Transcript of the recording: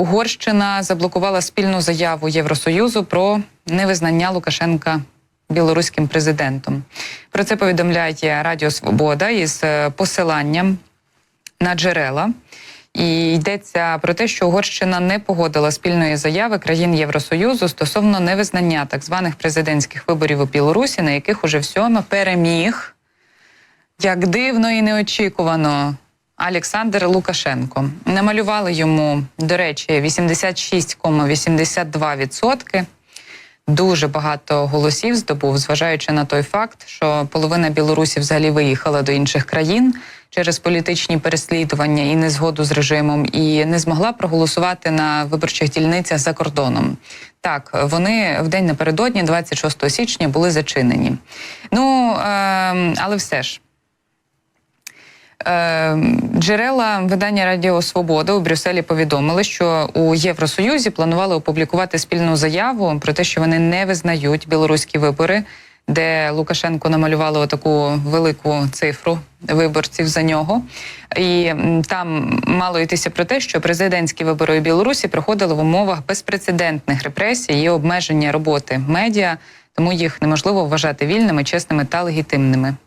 Угорщина заблокувала спільну заяву Євросоюзу про невизнання Лукашенка білоруським президентом. Про це повідомляє Радіо Свобода із е, посиланням на джерела. І йдеться про те, що Угорщина не погодила спільної заяви країн Євросоюзу стосовно невизнання так званих президентських виборів у Білорусі, на яких уже всьома переміг, як дивно і неочікувано, Олександр Лукашенко. Намалювали йому, до речі, 86,82%. Дуже багато голосів здобув, зважаючи на той факт, що половина білорусів взагалі виїхала до інших країн через політичні переслідування і незгоду з режимом, і не змогла проголосувати на виборчих дільницях за кордоном. Так, вони в день напередодні, 26 січня, були зачинені. Ну е, але все ж. Е, Джерела видання Радіо Свобода у Брюсселі повідомили, що у Євросоюзі планували опублікувати спільну заяву про те, що вони не визнають білоруські вибори, де Лукашенко намалювали отаку велику цифру виборців за нього. І там мало йтися про те, що президентські вибори у Білорусі проходили в умовах безпрецедентних репресій і обмеження роботи медіа, тому їх неможливо вважати вільними, чесними та легітимними.